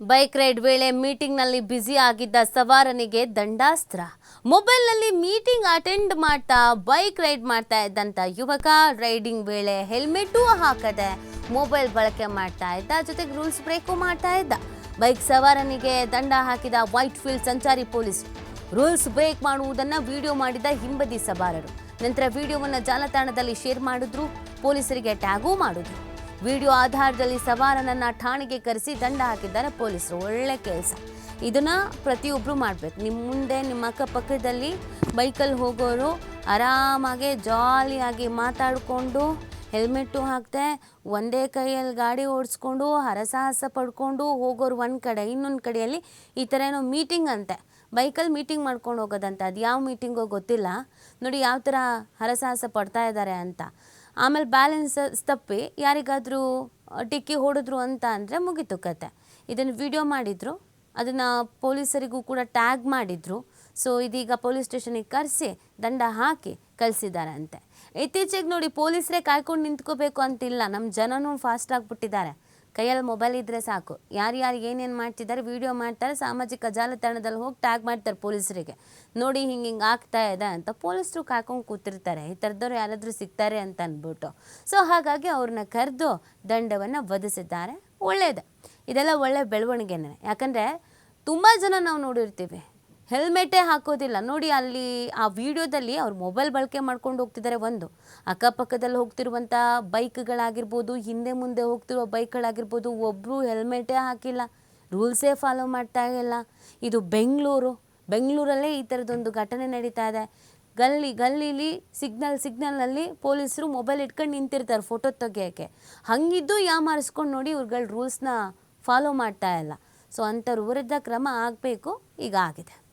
Bike ride ವೇಳೆ ಮೀಟಿಂಗ್ನಲ್ಲಿ busy ಆಗಿದ್ದ ಸವಾರನಿಗೆ ದಂಡಾಸ್ತ್ರ. ಮೊಬೈಲ್ನಲ್ಲಿ ಮೀಟಿಂಗ್ ಅಟೆಂಡ್ ಮಾಡ್ತಾ ಬೈಕ್ ರೈಡ್ ಮಾಡ್ತಾ ಇದ್ದಂಥ ಯುವಕ ರೈಡಿಂಗ್ ವೇಳೆ ಹೆಲ್ಮೆಟೂ ಹಾಕದೆ ಮೊಬೈಲ್ ಬಳಕೆ ಮಾಡ್ತಾ ಇದ್ದ, ಜೊತೆಗೆ ರೂಲ್ಸ್ ಬ್ರೇಕು ಮಾಡ್ತಾ ಇದ್ದ. ಬೈಕ್ ಸವಾರನಿಗೆ ದಂಡ ಹಾಕಿದ ವೈಟ್ ಫೀಲ್ಡ್ ಸಂಚಾರಿ ಪೊಲೀಸ್. ರೂಲ್ಸ್ ಬ್ರೇಕ್ ಮಾಡುವುದನ್ನು ವಿಡಿಯೋ ಮಾಡಿದ ಹಿಂಬದಿ ಸವಾರರು. ನಂತರ ವಿಡಿಯೋವನ್ನು ಜಾಲತಾಣದಲ್ಲಿ ಶೇರ್ ಮಾಡಿದ್ರು, ಪೊಲೀಸರಿಗೆ ಟ್ಯಾಗೂ ಮಾಡಿದ್ರು. ವಿಡಿಯೋ ಆಧಾರದಲ್ಲಿ ಸವಾರನನ್ನು ಠಾಣೆಗೆ ಕರೆಸಿ ದಂಡ ಹಾಕಿದ್ದಾರೆ ಪೊಲೀಸರು. ಒಳ್ಳೆ ಕೆಲಸ. ಇದನ್ನ ಪ್ರತಿಯೊಬ್ಬರು ಮಾಡಬೇಕು. ನಿಮ್ಮ ಮುಂದೆ, ನಿಮ್ಮ ಅಕ್ಕಪಕ್ಕದಲ್ಲಿ ಬೈಕಲ್ಲಿ ಹೋಗೋರು ಆರಾಮಾಗಿ, ಜಾಲಿಯಾಗಿ ಮಾತಾಡಿಕೊಂಡು, ಹೆಲ್ಮೆಟ್ಟು ಹಾಕ್ತೆ ಒಂದೇ ಕೈಯಲ್ಲಿ ಗಾಡಿ ಓಡಿಸ್ಕೊಂಡು, ಹರಸಾಹಸ ಪಡ್ಕೊಂಡು ಹೋಗೋರು ಒಂದು ಕಡೆ, ಇನ್ನೊಂದು ಕಡೆಯಲ್ಲಿ ಈ ಥರ ಏನೋ ಮೀಟಿಂಗ್ ಅಂತೆ. ಬೈಕಲ್ಲಿ ಮೀಟಿಂಗ್ ಮಾಡ್ಕೊಂಡು ಹೋಗೋದಂತೆ. ಅದು ಯಾವ ಮೀಟಿಂಗೋ ಗೊತ್ತಿಲ್ಲ. ನೋಡಿ ಯಾವ ಥರ ಹರಸಾಹಸ ಪಡ್ತಾ ಇದ್ದಾರೆ ಅಂತ. ಆಮೇಲೆ ಬ್ಯಾಲೆನ್ಸ್ ತಪ್ಪಿ ಯಾರಿಗಾದರೂ ಟಿಕ್ಕಿ ಹೊಡೆದ್ರು ಅಂತ ಅಂದರೆ ಮುಗೀತು ಕತೆ. ಇದನ್ನು ವಿಡಿಯೋ ಮಾಡಿದರು, ಅದನ್ನು ಪೊಲೀಸರಿಗೂ ಕೂಡ ಟ್ಯಾಗ್ ಮಾಡಿದರು. ಸೊ ಇದೀಗ ಪೊಲೀಸ್ ಸ್ಟೇಷನಿಗೆ ಕರೆಸಿ, ದಂಡ ಹಾಕಿ ಕಳಿಸಿದ್ದಾರಂತೆ ಇತ್ತೀಚೆಗೆ ನೋಡಿ ಪೊಲೀಸರೇ ಕಾಯ್ಕೊಂಡು ನಿಂತ್ಕೋಬೇಕು ಅಂತಿಲ್ಲ. ನಮ್ಮ ಜನನೂ ಫಾಸ್ಟ್ ಆಗಿಬಿಟ್ಟಿದ್ದಾರೆ ಕೈಯಲ್ಲಿ ಮೊಬೈಲ್ ಇದ್ದರೆ ಸಾಕು. ಯಾರು ಯಾರು ಏನೇನು ಮಾಡ್ತಿದ್ದಾರೆ ವಿಡಿಯೋ ಮಾಡ್ತಾರೆ, ಸಾಮಾಜಿಕ ಜಾಲತಾಣದಲ್ಲಿ ಹೋಗಿ ಟ್ಯಾಗ್ ಮಾಡ್ತಾರೆ ಪೊಲೀಸರಿಗೆ. ನೋಡಿ ಹಿಂಗೆ ಹಿಂಗೆ ಆಗ್ತಾ ಇದೆ ಅಂತ ಪೊಲೀಸರು ಕಾಕೊಂಡು ಕೂತಿರ್ತಾರೆ. ಈ ಥರದವ್ರು ಯಾರಾದರೂ ಸಿಗ್ತಾರೆ ಅಂತ ಅಂದ್ಬಿಟ್ಟು ಸೊ ಹಾಗಾಗಿ ಅವ್ರನ್ನ ಕರೆದು ದಂಡವನ್ನು ವಧಿಸಿದ್ದಾರೆ. ಒಳ್ಳೆಯದೇ ಇದೆಲ್ಲ ಒಳ್ಳೆ ಬೆಳವಣಿಗೆನೇ. ಯಾಕಂದರೆ ತುಂಬ ಜನ ನಾವು ನೋಡಿರ್ತೀವಿ. ಹೆಲ್ಮೆಟೇ ಹಾಕೋದಿಲ್ಲ. ನೋಡಿ, ಅಲ್ಲಿ ಆ ವಿಡಿಯೋದಲ್ಲಿ ಅವ್ರು ಮೊಬೈಲ್ ಬಳಕೆ ಮಾಡ್ಕೊಂಡು ಹೋಗ್ತಿದ್ದಾರೆ ಒಂದು. ಅಕ್ಕಪಕ್ಕದಲ್ಲಿ ಹೋಗ್ತಿರುವಂಥ ಬೈಕ್ಗಳಾಗಿರ್ಬೋದು, ಹಿಂದೆ ಮುಂದೆ ಹೋಗ್ತಿರುವ ಬೈಕ್ಗಳಾಗಿರ್ಬೋದು ಒಬ್ಬರು ಹೆಲ್ಮೆಟೇ ಹಾಕಿಲ್ಲ. ರೂಲ್ಸೇ ಫಾಲೋ ಮಾಡ್ತಾ ಇಲ್ಲ. ಇದು ಬೆಂಗಳೂರು. ಬೆಂಗಳೂರಲ್ಲೇ ಈ ಥರದೊಂದು ಘಟನೆ ನಡೀತಾ ಇದೆ. ಗಲ್ಲಿ, ಗಲ್ಲಿಲಿ ಸಿಗ್ನಲ್, ಸಿಗ್ನಲ್ನಲ್ಲಿ ಪೊಲೀಸರು ಮೊಬೈಲ್ ಇಟ್ಕೊಂಡು ನಿಂತಿರ್ತಾರೆ ಫೋಟೋ ತೆಗಿಯೋಕ್ಕೆ. ಹಂಗಿದ್ದು ಯಾಮಾರಿಸ್ಕೊಂಡು ನೋಡಿ ಇವ್ರುಗಳು ರೂಲ್ಸ್ನ ಫಾಲೋ ಮಾಡ್ತಾ ಇಲ್ಲ. ಸೊ, ಅಂಥವ್ರ ವಿರುದ್ಧ ಕ್ರಮ ಆಗಬೇಕು, ಈಗ ಆಗಿದೆ.